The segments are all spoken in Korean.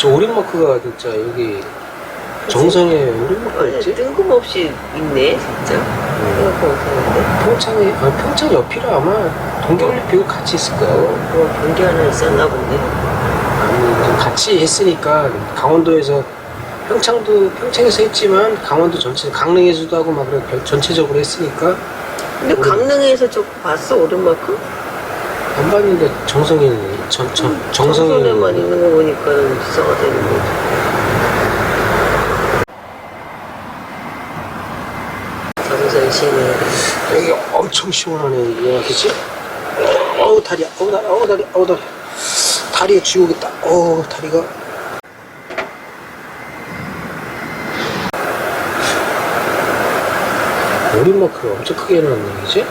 저 오린마크가 진짜 여기 정선에 오린마크가 아니, 있지? 뜬금없이 있네, 진짜. 생각하고 있었는데. 평창에, 아, 평창 옆이라 아마 동계올림픽을 같이 있을 거예요. 뭐, 경기 하나 있었나 본데. 아니, 좀 같이 했으니까 강원도에서 평창도 평창에서 했지만 강원도 전체 강릉에서도 하고 막 그래 별- 전체적으로 했으니까 근데 강릉에서 저거 봤어, 오른만큼? 안 봤는데 정성이 전, 전, 정성이 정선에만 있는 거 보니까 기사가 되는 거지. 정선 시내. 여기 엄청 시원하네 이게 그치? 어우 다리야 어우 다리 어우 다리 어우 다리 다리에 쥐오겠다 어우 다리가 오린마크를 엄청 크게 해놨네 그치?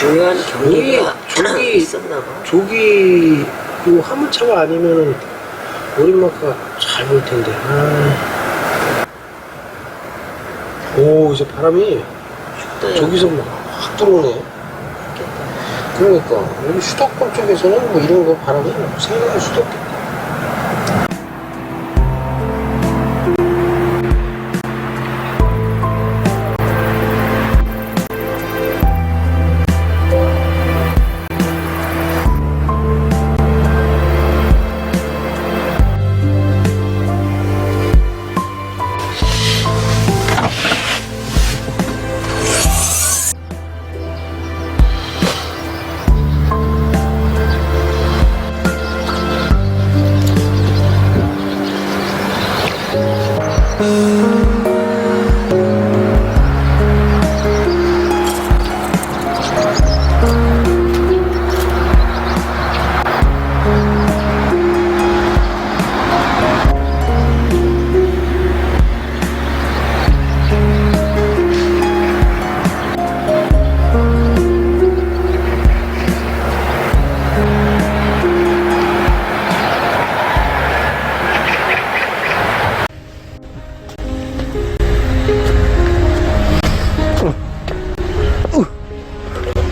중요한 경기가 저기- 있었나 봐. 조기 요 화물차가 아니면은 오린마크가 잘 보일 텐데 아. 오 이제 바람이 춥다. 저기서 막 확 들어오네 그러니까 여기 수도권 쪽에서는 뭐 이런 거 바람이 생각할 수도 없겠다 Oh.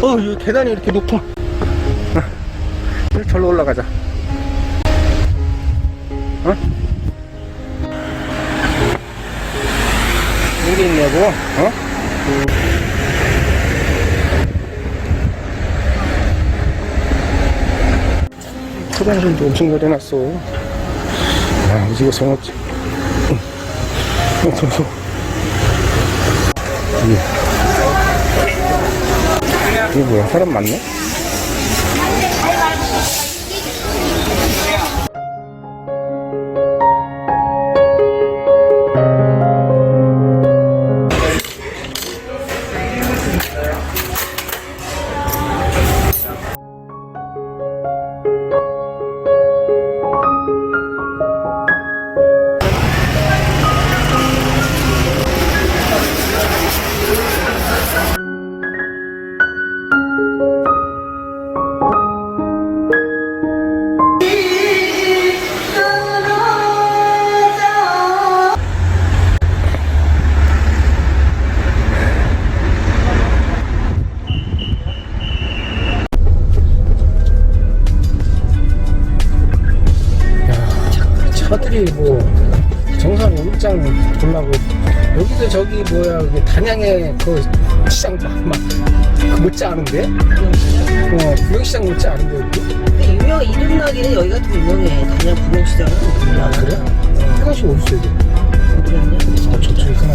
어, 이 계단이 이렇게 높아. 어, 절로 올라가자. 어? 여기 있냐고? 어? 화장실도 엄청 잘 해놨어. 아, 무지개 성었지. 응. 어, 저, 저. 이게. 뭐야? 사람 많네? 차들이 뭐 정선 음장 돌라고 여기도 저기 뭐야 그 단양에 그 시장 막그 못지 않은데? 어 구경시장 못지 않은데 여기? 근데 유명 이름 나기는 여기가 더 유명해. 단양 구경시장은 몰라. 그래? 화장실 어딨어 여기? 그랬냐? 아 저쪽이구나